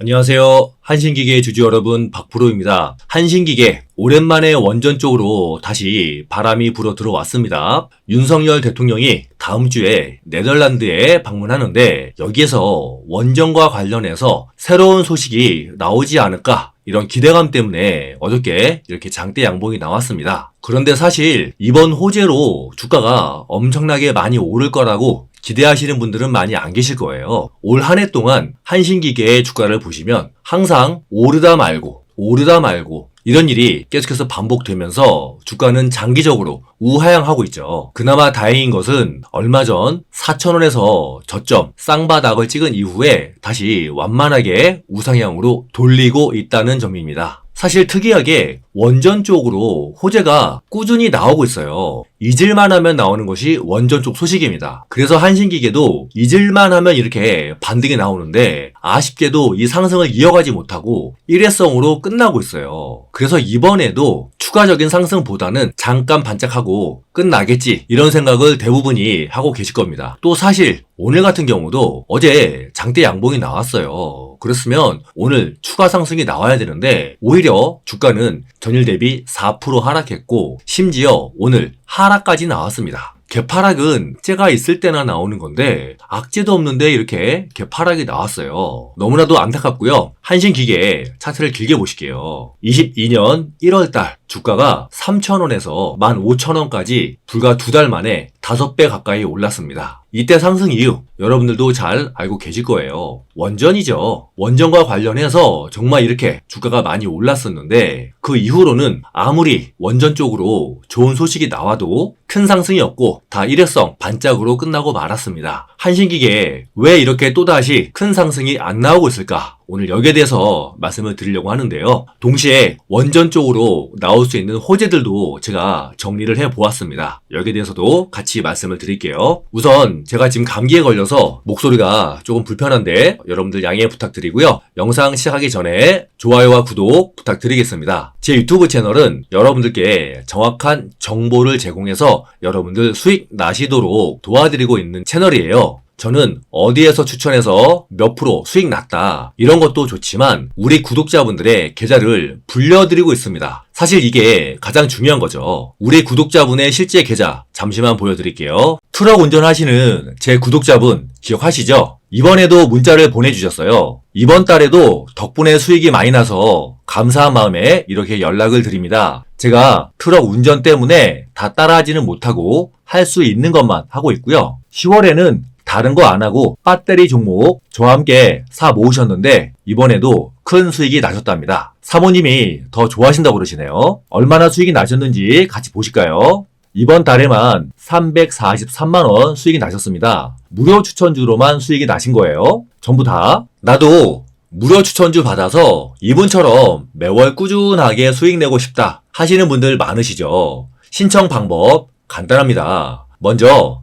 안녕하세요. 한신기계 주주 여러분, 박프로입니다. 한신기계, 오랜만에 원전 쪽으로 다시 바람이 불어 들어왔습니다. 윤석열 대통령이 다음 주에 네덜란드에 방문하는데 여기에서 원전과 관련해서 새로운 소식이 나오지 않을까 이런 기대감 때문에 어저께 이렇게 장대 양봉이 나왔습니다. 그런데 사실 이번 호재로 주가가 엄청나게 많이 오를 거라고 기대하시는 분들은 많이 안 계실 거예요. 올 한 해 동안 한신기계의 주가를 보시면 항상 오르다 말고 오르다 말고 이런 일이 계속해서 반복되면서 주가는 장기적으로 우하향하고 있죠. 그나마 다행인 것은 얼마 전 4,000원에서 저점 쌍바닥을 찍은 이후에 다시 완만하게 우상향으로 돌리고 있다는 점입니다. 사실 특이하게 원전 쪽으로 호재가 꾸준히 나오고 있어요. 잊을만 하면 나오는 것이 원전 쪽 소식입니다. 그래서 한신기계도 잊을만 하면 이렇게 반등이 나오는데 아쉽게도 이 상승을 이어가지 못하고 일회성으로 끝나고 있어요. 그래서 이번에도 추가적인 상승보다는 잠깐 반짝하고 끝나겠지 이런 생각을 대부분이 하고 계실 겁니다. 또 사실 오늘 같은 경우도 어제 장대 양봉이 나왔어요. 그렇으면 오늘 추가 상승이 나와야 되는데 오히려 주가는 전일 대비 4% 하락했고 심지어 오늘 하락까지 나왔습니다. 개파락은 째가 있을 때나 나오는 건데 악재도 없는데 이렇게 개파락이 나왔어요. 너무나도 안타깝고요. 한신기계 차트를 길게 보실게요. 22년 1월달 주가가 3,000원에서 15,000원까지 불과 두 달 만에 5배 가까이 올랐습니다. 이때 상승 이유 여러분들도 잘 알고 계실 거예요. 원전이죠. 원전과 관련해서 정말 이렇게 주가가 많이 올랐었는데 그 이후로는 아무리 원전 쪽으로 좋은 소식이 나와도 큰 상승이 없고 다 일회성 반짝으로 끝나고 말았습니다. 한신기계 왜 이렇게 또다시 큰 상승이 안 나오고 있을까? 오늘 여기에 대해서 말씀을 드리려고 하는데요. 동시에 원전 쪽으로 나올 수 있는 호재들도 제가 정리를 해 보았습니다. 여기에 대해서도 같이 말씀을 드릴게요. 우선 제가 지금 감기에 걸려서 목소리가 조금 불편한데 여러분들 양해 부탁드리고요. 영상 시작하기 전에 좋아요와 구독 부탁드리겠습니다. 제 유튜브 채널은 여러분들께 정확한 정보를 제공해서 여러분들 수익 나시도록 도와드리고 있는 채널이에요. 저는 어디에서 추천해서 몇 프로 수익 났다. 이런 것도 좋지만 우리 구독자분들의 계좌를 불려드리고 있습니다. 사실 이게 가장 중요한 거죠. 우리 구독자분의 실제 계좌 잠시만 보여드릴게요. 트럭 운전하시는 제 구독자분 기억하시죠? 이번에도 문자를 보내주셨어요. 이번 달에도 덕분에 수익이 많이 나서 감사한 마음에 이렇게 연락을 드립니다. 제가 트럭 운전 때문에 다 따라하지는 못하고 할 수 있는 것만 하고 있고요. 10월에는 다른 거 안 하고 배터리 종목 저와 함께 사 모으셨는데 이번에도 큰 수익이 나셨답니다. 사모님이 더 좋아하신다고 그러시네요. 얼마나 수익이 나셨는지 같이 보실까요? 이번 달에만 343만원 수익이 나셨습니다. 무료 추천주로만 수익이 나신 거예요. 전부 다. 나도 무료 추천주 받아서 이분처럼 매월 꾸준하게 수익 내고 싶다 하시는 분들 많으시죠. 신청 방법 간단합니다. 먼저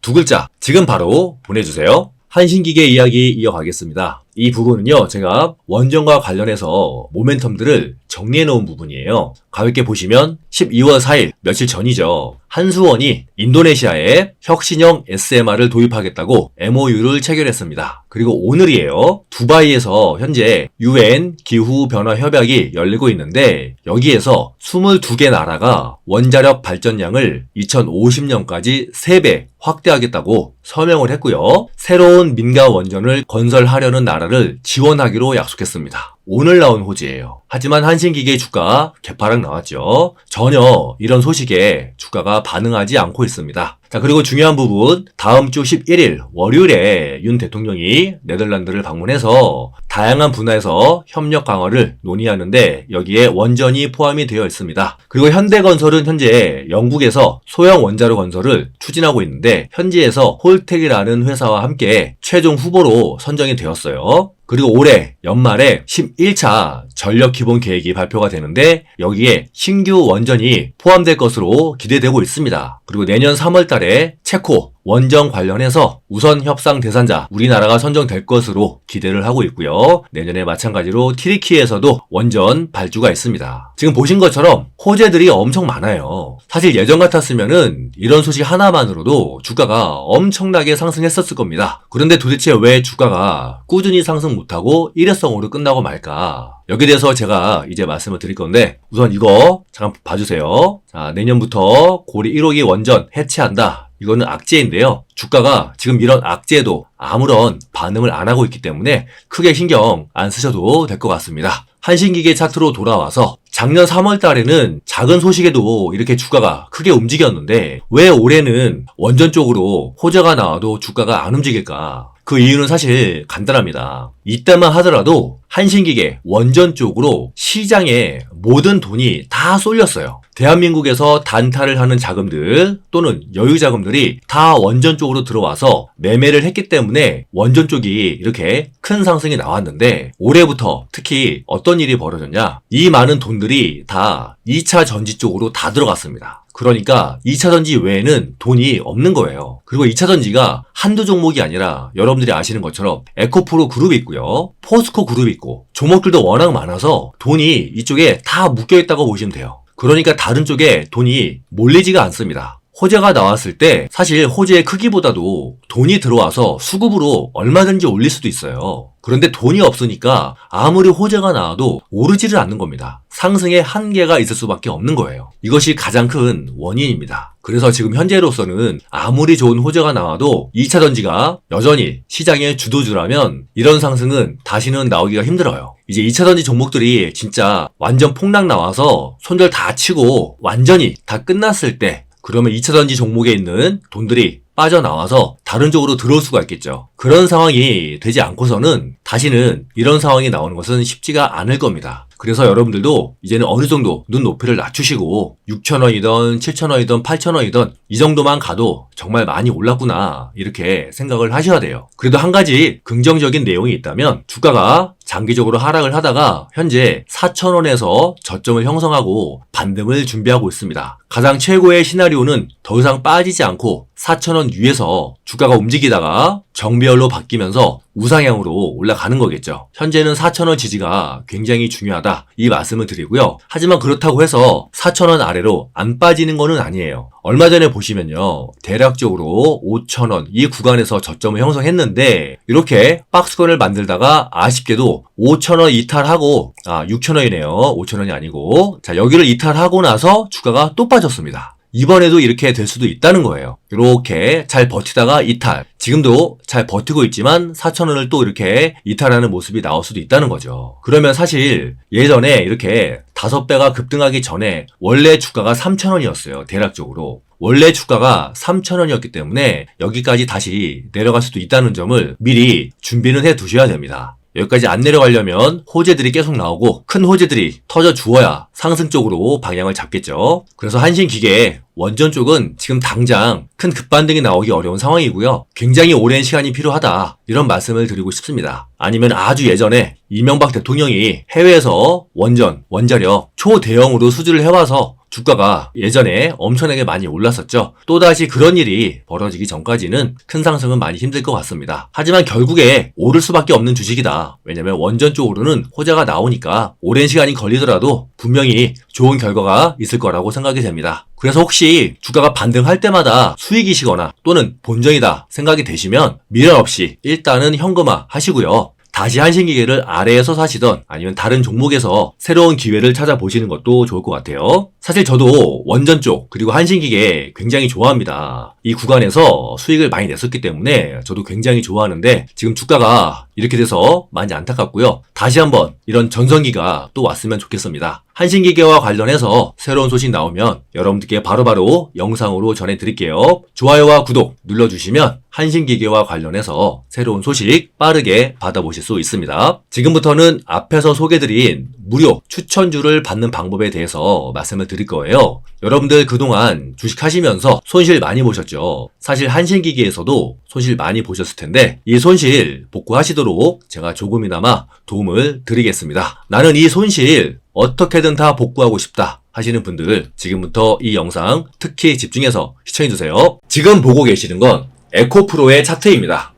두 글자 지금 바로 보내주세요. 한신기계 이야기 이어가겠습니다. 이 부분은요, 제가 원전과 관련해서 모멘텀들을 정리해 놓은 부분이에요. 가볍게 보시면 12월 4일, 며칠 전이죠. 한수원이 인도네시아에 혁신형 SMR을 도입하겠다고 MOU를 체결했습니다. 그리고 오늘이에요. 두바이에서 현재 UN 기후변화 협약이 열리고 있는데 여기에서 22개 나라가 원자력 발전량을 2050년까지 3배 확대하겠다고 서명을 했고요. 새로운 민간 원전을 건설하려는 나라 를 지원하기로 약속했습니다. 오늘 나온 호지예요. 하지만 한신기계 주가 개파락 나왔죠. 전혀 이런 소식에 주가가 반응하지 않고 있습니다. 자, 그리고 중요한 부분, 다음 주 11일 월요일에 윤 대통령이 네덜란드를 방문해서 다양한 분야에서 협력 강화를 논의하는데 여기에 원전이 포함이 되어 있습니다. 그리고 현대건설은 현재 영국에서 소형 원자로 건설을 추진하고 있는데 현지에서 홀텍이라는 회사와 함께 최종 후보로 선정이 되었어요. 그리고 올해 연말에 11차 전력 기본 계획이 발표가 되는데 여기에 신규 원전이 포함될 것으로 기대되고 있습니다. 그리고 내년 3월 달에 체코 원전 관련해서 우선 협상 대상자 우리나라가 선정될 것으로 기대를 하고 있고요. 내년에 마찬가지로 티리키에서도 원전 발주가 있습니다. 지금 보신 것처럼 호재들이 엄청 많아요. 사실 예전 같았으면은 이런 소식 하나만으로도 주가가 엄청나게 상승했었을 겁니다. 그런데 도대체 왜 주가가 꾸준히 상승 못하고 일회성으로 끝나고 말까? 여기에 대해서 제가 이제 말씀을 드릴 건데 우선 이거 잠깐 봐주세요. 자, 내년부터 고리 1호기 원전 해체한다. 이거는 악재인데요. 주가가 지금 이런 악재에도 아무런 반응을 안 하고 있기 때문에 크게 신경 안 쓰셔도 될 것 같습니다. 한신기계 차트로 돌아와서 작년 3월 달에는 작은 소식에도 이렇게 주가가 크게 움직였는데 왜 올해는 원전 쪽으로 호재가 나와도 주가가 안 움직일까? 그 이유는 사실 간단합니다. 이때만 하더라도 한신기계 원전 쪽으로 시장에 모든 돈이 다 쏠렸어요. 대한민국에서 단타를 하는 자금들 또는 여유 자금들이 다 원전 쪽으로 들어와서 매매를 했기 때문에 원전 쪽이 이렇게 큰 상승이 나왔는데 올해부터 특히 어떤 일이 벌어졌냐? 이 많은 돈들이 다 2차 전지 쪽으로 다 들어갔습니다. 그러니까 2차 전지 외에는 돈이 없는 거예요. 그리고 2차 전지가 한두 종목이 아니라 여러분들이 아시는 것처럼 에코프로 그룹이 있고요. 포스코 그룹이 있고 종목들도 워낙 많아서 돈이 이쪽에 다 묶여 있다고 보시면 돼요. 그러니까 다른 쪽에 돈이 몰리지가 않습니다. 호재가 나왔을 때 사실 호재의 크기보다도 돈이 들어와서 수급으로 얼마든지 올릴 수도 있어요. 그런데 돈이 없으니까 아무리 호재가 나와도 오르지를 않는 겁니다. 상승의 한계가 있을 수밖에 없는 거예요. 이것이 가장 큰 원인입니다. 그래서 지금 현재로서는 아무리 좋은 호재가 나와도 2차 전지가 여전히 시장의 주도주라면 이런 상승은 다시는 나오기가 힘들어요. 이제 2차 전지 종목들이 진짜 완전 폭락 나와서 손절 다 치고 완전히 다 끝났을 때 그러면 2차 전지 종목에 있는 돈들이 빠져나와서 다른 쪽으로 들어올 수가 있겠죠. 그런 상황이 되지 않고서는 다시는 이런 상황이 나오는 것은 쉽지가 않을 겁니다. 그래서 여러분들도 이제는 어느 정도 눈 높이를 낮추시고 6,000원이든 7,000원이든 8,000원이든 이 정도만 가도 정말 많이 올랐구나 이렇게 생각을 하셔야 돼요. 그래도 한 가지 긍정적인 내용이 있다면 주가가 장기적으로 하락을 하다가 현재 4,000원에서 저점을 형성하고 반등을 준비하고 있습니다. 가장 최고의 시나리오는 더 이상 빠지지 않고 4,000원 위에서 주가가 움직이다가 정배열로 바뀌면서 우상향으로 올라가는 거겠죠. 현재는 4,000원 지지가 굉장히 중요하다. 이 말씀을 드리고요. 하지만 그렇다고 해서 4,000원 아래로 안 빠지는 거는 아니에요. 얼마 전에 보시면요. 대략적으로 5,000원 이 구간에서 저점을 형성했는데 이렇게 박스권을 만들다가 아쉽게도 5,000원 이탈하고 아 6,000원이네요. 5,000원이 아니고 자 여기를 이탈하고 나서 주가가 또 빠졌습니다. 이번에도 이렇게 될 수도 있다는 거예요. 이렇게 잘 버티다가 이탈. 지금도 잘 버티고 있지만 4천원을 또 이렇게 이탈하는 모습이 나올 수도 있다는 거죠. 그러면 사실 예전에 이렇게 다섯 배가 급등하기 전에 원래 주가가 3천원이었어요. 대략적으로. 원래 주가가 3천원이었기 때문에 여기까지 다시 내려갈 수도 있다는 점을 미리 준비는 해 두셔야 됩니다. 여기까지 안 내려가려면 호재들이 계속 나오고 큰 호재들이 터져 주어야 상승 쪽으로 방향을 잡겠죠. 그래서 한신 기계 원전 쪽은 지금 당장 큰 급반등이 나오기 어려운 상황이고요. 굉장히 오랜 시간이 필요하다. 이런 말씀을 드리고 싶습니다. 아니면 아주 예전에 이명박 대통령이 해외에서 원전, 원자력 초대형으로 수주를 해와서 주가가 예전에 엄청나게 많이 올랐었죠. 또다시 그런 일이 벌어지기 전까지는 큰 상승은 많이 힘들 것 같습니다. 하지만 결국에 오를 수밖에 없는 주식이다. 왜냐면 원전 쪽으로는 호재가 나오니까 오랜 시간이 걸리더라도 분명히 좋은 결과가 있을 거라고 생각이 됩니다. 그래서 혹시 주가가 반등할 때마다 수익이시거나 또는 본전이다 생각이 되시면 미련 없이 일단은 현금화 하시고요. 다시 한신기계를 아래에서 사시던 아니면 다른 종목에서 새로운 기회를 찾아보시는 것도 좋을 것 같아요. 사실 저도 원전 쪽 그리고 한신기계 굉장히 좋아합니다. 이 구간에서 수익을 많이 냈었기 때문에 저도 굉장히 좋아하는데 지금 주가가 이렇게 돼서 많이 안타깝고요. 다시 한번 이런 전성기가 또 왔으면 좋겠습니다. 한신기계와 관련해서 새로운 소식 나오면 여러분들께 바로 바로 영상으로 전해드릴게요. 좋아요와 구독 눌러주시면 한신기계와 관련해서 새로운 소식 빠르게 받아보실 수 있습니다. 지금부터는 앞에서 소개드린 무료 추천주를 받는 방법에 대해서 말씀을 드릴 거예요. 여러분들 그동안 주식하시면서 손실 많이 보셨죠? 사실 한신기기에서도 손실 많이 보셨을 텐데 이 손실 복구하시도록 제가 조금이나마 도움을 드리겠습니다. 나는 이 손실 어떻게든 다 복구하고 싶다 하시는 분들 지금부터 이 영상 특히 집중해서 시청해주세요. 지금 보고 계시는 건 에코프로의 차트입니다.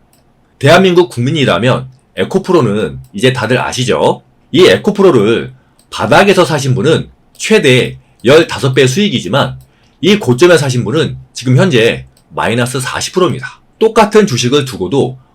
대한민국 국민이라면 에코프로는 이제 다들 아시죠? 이 에코프로를 바닥에서 사신 분은 최대 15배 수익이지만 이 고점에 사신 분은 지금 현재 마이너스 40%입니다. 똑같은 주식을 두고도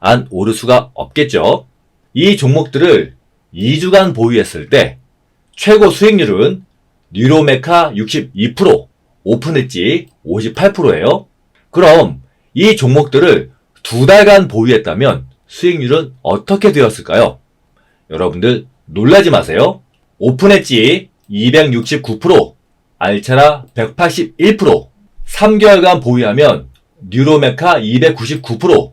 안 오를 수가 없겠죠. 이 종목들을 2주간 보유했을 때 최고 수익률은 뉴로메카 62%, 오픈엣지 58%예요. 그럼 이 종목들을 두 달간 보유했다면 수익률은 어떻게 되었을까요? 여러분들 놀라지 마세요. 오픈엣지 269%, 알차라 181%, 3개월간 보유하면 뉴로메카 299%,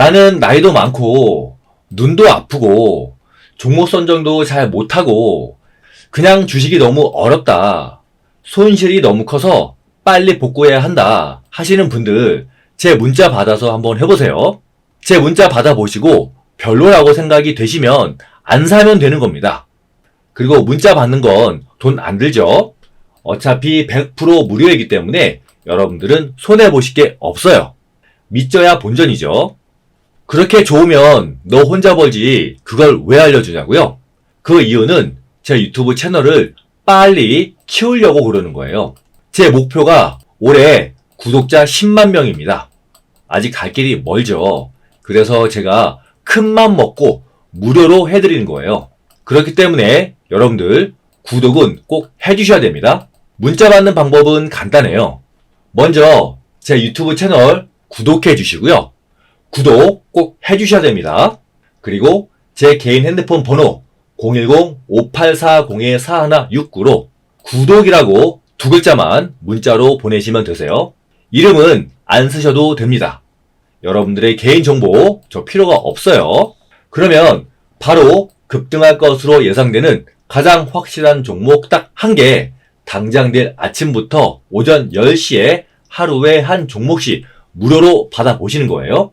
나는 나이도 많고 눈도 아프고 종목 선정도 잘 못하고 그냥 주식이 너무 어렵다. 손실이 너무 커서 빨리 복구해야 한다 하시는 분들 제 문자 받아서 한번 해보세요. 제 문자 받아보시고 별로라고 생각이 되시면 안 사면 되는 겁니다. 그리고 문자 받는 건 돈 안 들죠? 어차피 100% 무료이기 때문에 여러분들은 손해보실 게 없어요. 믿져야 본전이죠. 그렇게 좋으면 너 혼자 벌지 그걸 왜 알려주냐고요? 그 이유는 제 유튜브 채널을 빨리 키우려고 그러는 거예요. 제 목표가 올해 구독자 10만 명입니다. 아직 갈 길이 멀죠. 그래서 제가 큰 맘 먹고 무료로 해드리는 거예요. 그렇기 때문에 여러분들 구독은 꼭 해주셔야 됩니다. 문자 받는 방법은 간단해요. 먼저 제 유튜브 채널 구독해 주시고요. 구독 꼭 해주셔야 됩니다. 그리고 제 개인 핸드폰 번호 010-5840-4169로 구독이라고 두 글자만 문자로 보내시면 되세요. 이름은 안 쓰셔도 됩니다. 여러분들의 개인정보 저 필요가 없어요. 그러면 바로 급등할 것으로 예상되는 가장 확실한 종목 딱 한 개, 당장 내일 아침부터 오전 10시에 하루에 한 종목씩 무료로 받아보시는 거예요.